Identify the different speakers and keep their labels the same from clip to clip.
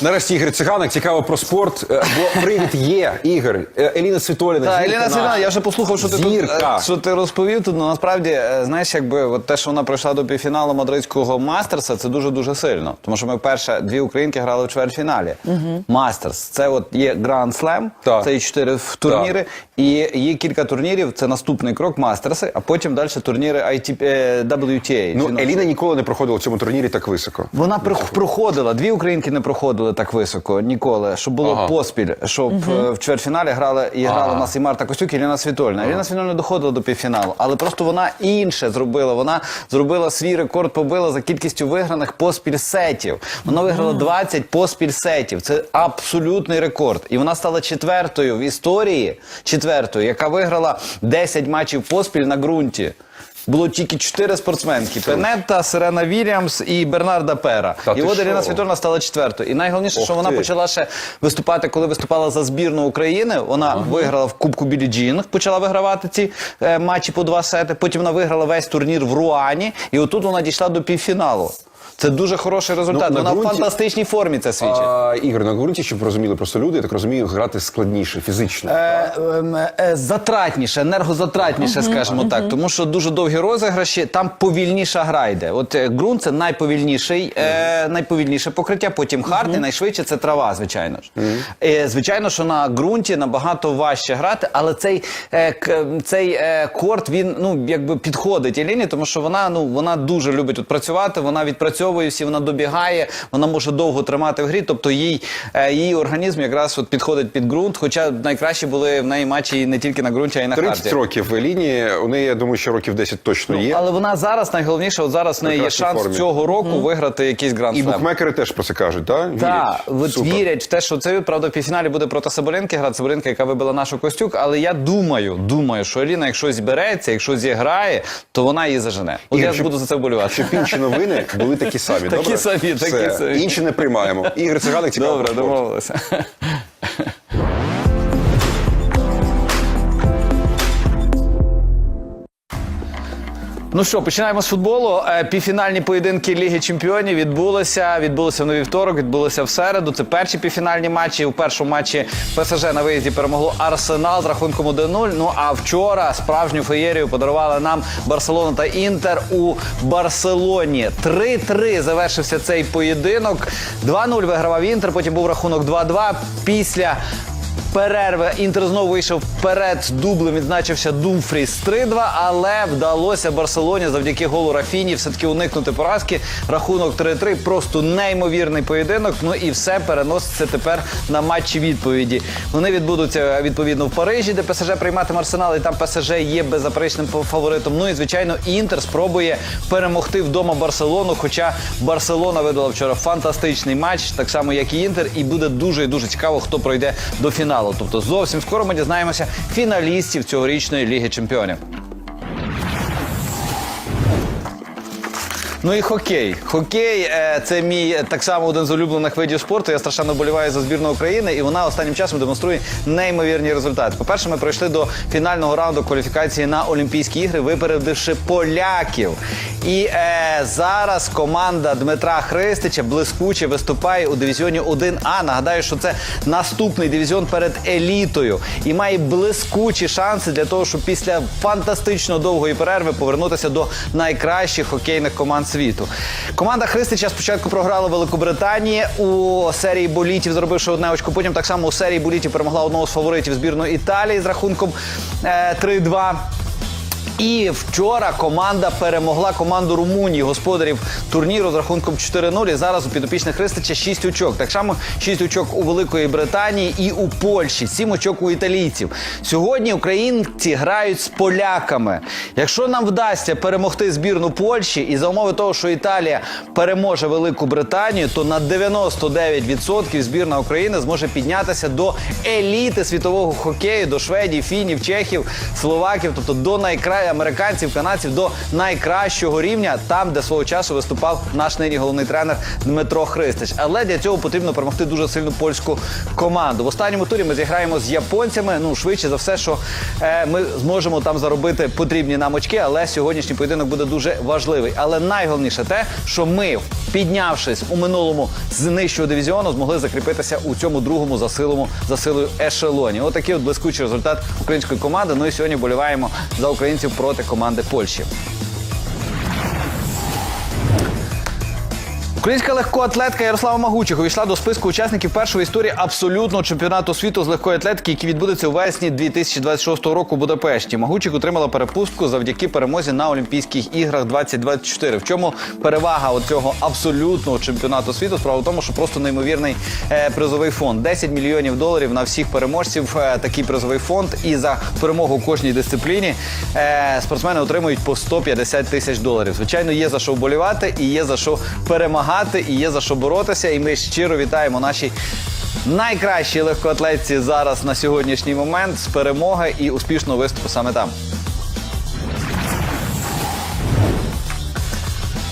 Speaker 1: Нарешті Ігор Циганик, цікаво про спорт. Е, Бо привід є, Ігор. Е, Еліна Світоліна.
Speaker 2: Так,
Speaker 1: зірка
Speaker 2: Еліна
Speaker 1: наша.
Speaker 2: Світлана, я вже послухав, що ти, тут,
Speaker 1: Зірка.
Speaker 2: е, що ти розповів тут. Ну насправді, е, знаєш, якби от те, що вона пройшла до півфіналу мадридського мастерса, це дуже дуже сильно. Тому що ми вперше дві українки грали в чвертьфіналі. Мастерс. Це от є Гранд Слем,
Speaker 1: Так.
Speaker 2: це і чотири в- турніри, і є кілька турнірів. Це наступний крок мастерси, а потім далі турніри ITP, е, WTA.
Speaker 1: Ну. Еліна ніколи не проходила в цьому турнірі так високо.
Speaker 2: Вона при- проходила. Дві українки не проходили так високо ніколи. Щоб було
Speaker 1: Ага.
Speaker 2: поспіль, щоб е, в чвертьфіналі грали і грала
Speaker 1: Ага.
Speaker 2: у нас і Марта Костюк, і Ірина Світольна. Ірина Світольна доходила до півфіналу, але просто вона інше зробила. Вона зробила свій рекорд, побила за кількістю виграних поспіль сетів. Вона виграла 20 поспіль сетів. Це абсолютний рекорд. І вона стала четвертою в історії, четвертою, яка виграла 10 матчів поспіль на ґрунті. Було тільки чотири спортсменки: Пенетта, Сирена Вільямс і Бернарда Пера.
Speaker 1: Та
Speaker 2: і
Speaker 1: ти
Speaker 2: от
Speaker 1: що?
Speaker 2: Ірина Світольна стала четвертою. І найголовніше,
Speaker 1: Ох
Speaker 2: що вона
Speaker 1: ти.
Speaker 2: почала ще виступати, коли виступала за збірну України. Вона виграла в Кубку Білі Джін, почала вигравати ці е, матчі по два сети. Потім вона виграла весь турнір в Руані, і отут вона дійшла до півфіналу. Це дуже хороший результат.
Speaker 1: Ну, на
Speaker 2: вона в
Speaker 1: ґрунті-
Speaker 2: фантастичній формі це свідчить.
Speaker 1: А, Ігор, на ґрунті, щоб розуміли просто люди, я так розумію, грати складніше фізично.
Speaker 2: Е, ем, е, затратніше, енергозатратніше, скажімо так, тому що дуже довгі розіграші, там повільніша гра йде. От е, ґрунт це найповільніший, е, найповільніше покриття, потім хард, і найшвидше це трава, звичайно ж. Е, звичайно, що на ґрунті набагато важче грати, але цей, е, к- цей е, корт він ну якби підходить Еліні, тому що вона ну вона дуже любить тут працювати, вона відпрацьовує всі, вона добігає, вона може довго тримати в грі. Тобто їй, е, її організм якраз от підходить під ґрунт. Хоча найкращі були в неї матчі не тільки на ґрунті, а й на
Speaker 1: 30
Speaker 2: харді.
Speaker 1: років Еліні, у неї, я думаю, що років 10 точно є.
Speaker 2: Але вона зараз найголовніше, от зараз в неї є шанс
Speaker 1: формі.
Speaker 2: цього року виграти якийсь гранд
Speaker 1: І букмекери теж про це кажуть, так?
Speaker 2: Так,
Speaker 1: Супер.
Speaker 2: вірять в те, що це правда в півфіналі буде проти Соболенки грати. Соболенка, яка вибила нашу Костюк. Але я думаю, думаю, що Еліна, якщо збереться, якщо зіграє, то вона її зажене. От
Speaker 1: Ігор,
Speaker 2: я
Speaker 1: щоб-
Speaker 2: буду за це вболівати.
Speaker 1: Щоб інші новини були такі самі.
Speaker 2: Такі
Speaker 1: добре?
Speaker 2: самі, такі
Speaker 1: Все.
Speaker 2: самі.
Speaker 1: Інші не приймаємо. Ігор Циганик, цікаво.
Speaker 2: Добре, домовилися. Ну що, починаємо з футболу. Е, Півфінальні поєдинки Ліги Чемпіонів відбулися. Відбулися в новий вівторок, відбулися в середу. Це перші півфінальні матчі. У першому матчі ПСЖ на виїзді перемогло Арсенал з рахунком 1-0. Ну а вчора справжню феєрію подарували нам Барселона та Інтер у Барселоні. 3-3 завершився цей поєдинок. 2-0 вигравав Інтер. Потім був рахунок 2-2. Після перерви Інтер знову вийшов вперед дублем, відзначився Думфріс 3-2, але вдалося Барселоні завдяки голу Рафіні все-таки уникнути поразки. Рахунок 3-3, просто неймовірний поєдинок. Ну і все переноситься тепер на матчі відповіді. Вони відбудуться відповідно в Парижі, де ПСЖ прийматиме Арсенал, і там ПСЖ є беззаперечним фаворитом. Ну і звичайно, Інтер спробує перемогти вдома Барселону. Хоча Барселона видала вчора фантастичний матч, так само як і Інтер, і буде дуже і дуже цікаво, хто пройде до фіналу. Тобто зовсім скоро ми дізнаємося фіналістів цьогорічної Ліги Чемпіонів. Ну і хокей. Хокей е, це мій е, так само один з улюблених видів спорту. Я страшенно боліваю за збірну України, і вона останнім часом демонструє неймовірні результати. По-перше, ми прийшли до фінального раунду кваліфікації на Олімпійські ігри, випередивши поляків. І е, зараз команда Дмитра Христича блискуче виступає у дивізіоні 1А. Нагадаю, що це наступний дивізіон перед елітою і має блискучі шанси для того, щоб після фантастично довгої перерви повернутися до найкращих хокейних команд світу. Команда Христича спочатку програла Великобританії у серії болітів, зробивши одне очко. Потім так само у серії болітів перемогла одного з фаворитів збірної Італії з рахунком е, 3-2. І вчора команда перемогла команду Румунії, господарів турніру з рахунком 4-0. І зараз у підопічних Христича 6 очок. Так само 6 очок у Великої Британії і у Польщі, 7 очок у італійців. Сьогодні українці грають з поляками. Якщо нам вдасться перемогти збірну Польщі і за умови того, що Італія переможе Велику Британію, то на 99% збірна України зможе піднятися до еліти світового хокею, до Шведії, Фінів, Чехів, Словаків, тобто до найкра... американців, канадців до найкращого рівня, там, де свого часу виступав наш нині головний тренер Дмитро Христич. Але для цього потрібно перемогти дуже сильну польську команду. В останньому турі ми зіграємо з японцями. Ну швидше за все, що е, ми зможемо там заробити потрібні нам очки. Але сьогоднішній поєдинок буде дуже важливий. Але найголовніше те, що ми, піднявшись у минулому з нижчого дивізіону, змогли закріпитися у цьому другому засилому засилою ешелоні. Отакий от блискучий результат української команди. Ну і сьогодні боліваємо за українців проти команди Польщі. Українська легкоатлетка Ярослава Магучих увійшла до списку учасників першої історії абсолютного чемпіонату світу з легкої атлетики, який відбудеться у вересні 2026 року у Будапешті. Магучих отримала перепустку завдяки перемозі на Олімпійських іграх 2024. В чому перевага цього абсолютного чемпіонату світу? Справа в тому, що просто неймовірний е, призовий фонд. 10 мільйонів доларів на всіх переможців. е, такий призовий фонд. І за перемогу у кожній дисципліні е, спортсмени отримують по 150 тисяч доларів. Звичайно, є за що вболівати і є за що перемагати, і є за що боротися. І ми щиро вітаємо наші. Найкращі легкоатлетці зараз на сьогоднішній момент з перемоги і успішного виступу саме там.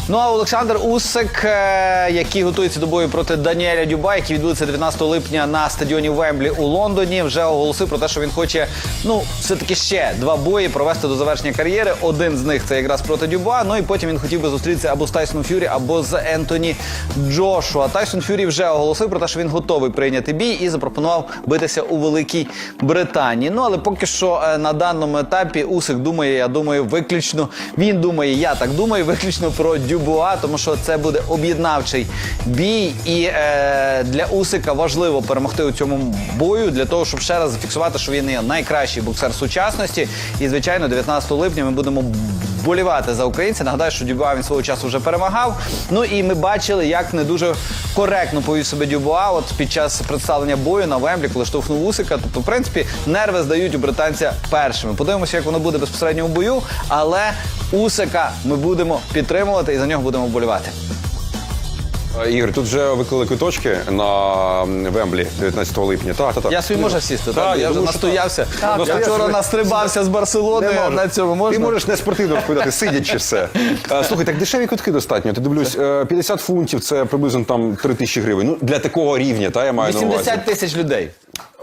Speaker 2: Ну а Олександр Усик, е, який готується до бою проти Даніеля Дюба, який відбудеться 19 липня на стадіоні Вемблі у Лондоні, вже оголосив про те, що він хоче ну все-таки ще два бої провести до завершення кар'єри. Один з них це якраз проти Дюба. Ну і потім він хотів би зустрітися або з Тайсоном Фюрі, або з Ентоні Джошуа. Тайсон Фюрі вже оголосив про те, що він готовий прийняти бій і запропонував битися у Великій Британії. Ну але поки що е, на даному етапі Усик думає, я думаю, виключно він думає, я так думаю, виключно про Дюбуа, тому що це буде об'єднавчий бій, і е, для Усика важливо перемогти у цьому бою для того, щоб ще раз зафіксувати, що він є найкращий боксер сучасності. І звичайно, 19 липня ми будемо болівати за українця. Нагадаю, що Дюбуа він свого часу вже перемагав. Ну і ми бачили, як не дуже коректно повів себе Дюбуа от під час представлення бою на Вемблі, коли штовхнув Усика. Тобто, в принципі, нерви здають у британця першими. Подивимося, як воно буде безпосередньо у бою, але Усика ми будемо підтримувати і за нього будемо вболівати.
Speaker 1: Е, Ігор, тут вже виклали квиточки на Вемблі 19 липня. Так, так, так.
Speaker 2: Я собі можу сісти,
Speaker 1: Так, я
Speaker 2: Я вже
Speaker 1: думаю, що
Speaker 2: настоявся.
Speaker 1: так.
Speaker 2: Я вчора настрибався з Барселони
Speaker 1: Не можу.
Speaker 2: на цьому можна.
Speaker 1: Ти можеш не спортивно розповідати, сидячи все. Е, Слухай, так дешеві квитки достатньо. Ти дивлюсь, е, 50 фунтів це приблизно там 3 тисячі гривень. Ну, для такого рівня, та я маю на увазі.
Speaker 2: 80 тисяч людей.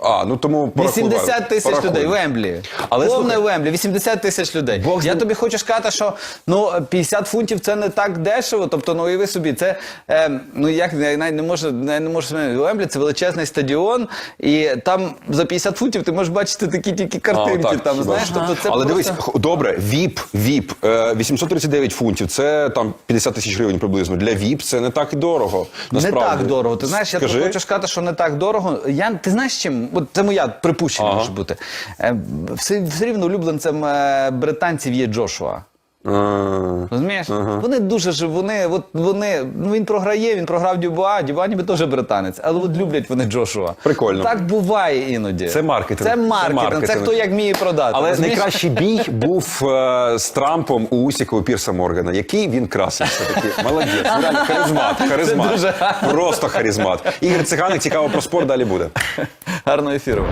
Speaker 1: А, ну тому порахуй,
Speaker 2: 80 тисяч людей Вемблі.
Speaker 1: Але
Speaker 2: Повне
Speaker 1: слухай-
Speaker 2: Вемблі, 80 тисяч людей.
Speaker 1: Бог
Speaker 2: Я тобі хочу сказати, що ну 50 фунтів це не так дешево. Тобто, ну уяви собі, це е, ну як я навіть не можу, не, не можу собі- Вемблі це величезний стадіон, і там за 50 фунтів ти можеш бачити такі тільки картинки.
Speaker 1: А, так,
Speaker 2: там знаєш,
Speaker 1: що.
Speaker 2: тобто це
Speaker 1: Але
Speaker 2: просто...
Speaker 1: дивись, добре, ВІП, ВІП, е, 839 фунтів, це там 50 тисяч гривень приблизно. Для ВІП це не так і дорого. Насправді.
Speaker 2: Не так дорого. Ти знаєш, я
Speaker 1: Скажи.
Speaker 2: тобі хочу сказати, що не так дорого. Я ти знаєш чим? От це моя припущення
Speaker 1: Ага.
Speaker 2: може бути. Е, Все, все рівно улюбленцем е, британців є Джошуа. Розумієш? Вони дуже ж вони, от вони, ну він програє, він програв Дюбуа, Дюбуа ніби теж британець, але от люблять вони Джошуа.
Speaker 1: Прикольно.
Speaker 2: Так буває іноді.
Speaker 1: Це маркетинг.
Speaker 2: Це
Speaker 1: Це
Speaker 2: маркетинг. Це, хто як вміє продати.
Speaker 1: Але
Speaker 2: розумієш?
Speaker 1: найкращий бій був е, з Трампом у Усіка у Пірса Моргана. Який він красивий все-таки. Молодець. Ну, реально, харизмат, харизмат.
Speaker 2: дуже.
Speaker 1: Просто харизмат. Ігор Циганик, цікаво про спорт, далі буде.
Speaker 2: Гарного ефіру.